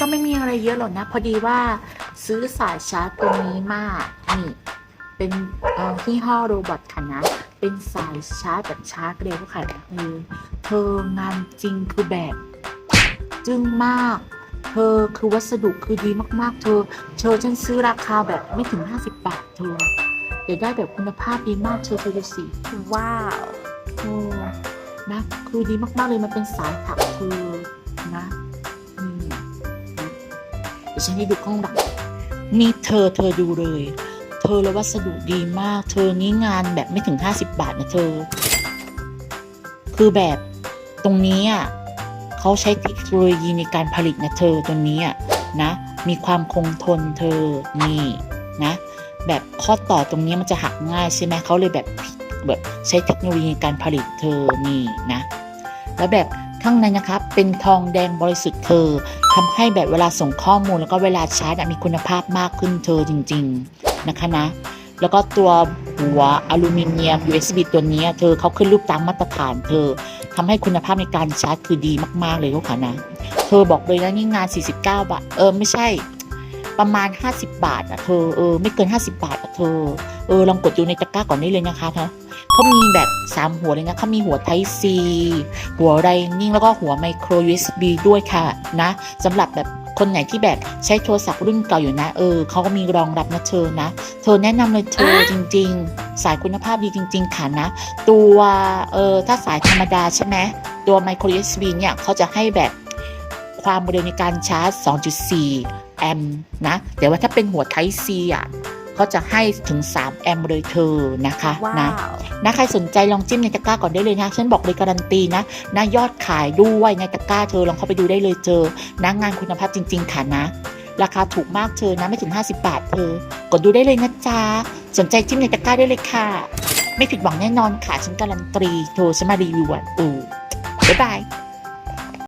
ก็ไม่มีอะไรเยอะหรอกนะ พอดีว่าซื้อสายชาร์จตัวนี้มานี่ เป็นเอ่อที่ห้อโรบอทค่ะนะ เป็นสายชาร์จแบบชาร์จเร็วค่ะเออเธองานจริงคือแบบ จึ้งมาก เธอคือวัสดุคือดีมากๆ เธอ เธอฉันซื้อราคาแบบไม่ถึง 50 บาทเธอเดี๋ยวได้แบบคุณภาพดีมากเธอเธอดูสิว้าวโอ้นะคือดีมากๆเลยมันเป็นสายถักเธอ ดี๋ยวฉันให้ดูข้างหลังนี่เธอเธอดูเลย เธอแล้ววัสดุดีมาก เธอนี้งานแบบไม่ถึง 50 บาทนะเธอ คือแบบตรงนี้อะเขาใช้เทคโนโลยีในการผลิตนะเธอตัวนี้อะนะ มีความคงทนเธอนี่นะ แบบข้อต่อตรงนี้มันจะหักง่ายใช่ไหมเขาเลยแบบแบบใช้เทคโนโลยีในการผลิตเธอนี่นะ แล้วแบบ ข้างในนะครับ เป็นทองแดงบริสุทธิ์เธอทำให้แบบเวลาส่งข้อมูลแล้วก็เวลาชาร์จมีคุณภาพมากขึ้นเธอจริง ๆนะคะนะ แล้วก็ตัวหัวอลูมิเนียม USB ตัวนี้เธอเขาขึ้นรูปตามมาตรฐานเธอทำให้คุณภาพในการชาร์จคือดีมาก ๆ เลยลูกค้านะ เธอบอกเลยนะนี่งาน 49 บาท เออ ไม่ใช่ ประมาณ 50 บาทอะเธอเออไม่เกิน 50 บาทอะเธอเออลองกดดูในตะกร้าก่อนได้เลยนะคะเธอเขามีแบบ 3 หัวเลยนะเขามีหัว Type C หัวไรนิ่งแล้วก็หัว Micro USB ด้วยค่ะนะสำหรับแบบคนไหนที่แบบใช้โทรศัพท์รุ่นเก่าอยู่นะ เออเขาก็มีรองรับนะเธอนะ เธอแนะนำเลยเธอจริง ๆ สายคุณภาพดีจริง ๆ ค่ะนะ ตัวเออถ้าสายธรรมดาใช่ไหมตัว Micro USB เนี่ยเขาจะให้แบบความเร็วในการชาร์จ 2.4 แอมป์นะ แต่ว่าถ้าเป็นหัว Type C อะเขาจะให้ถึง 3 แอมป์เลยเธอนะคะว้านะวนะใครสนใจลองจิ้มในตะกร้าก่อนได้เลยนะ ฉันบอกเลยการันตีนะนะยอดขายด้วยในตะกร้าเธอลองเข้าไปดูได้เลยเจอนะงานคุณภาพจริง ๆ ค่ะนะ ราคาถูกมากเธอนะไม่ถึง 50 บาทเธอกดดูได้เลยนะจ๊ะสนใจจิ้มในตะกร้าได้เลยค่ะ ไม่ผิดหวังแน่นอนค่ะฉันการันตีเธอฉันมารีวิวอะเออบ๊ายบาย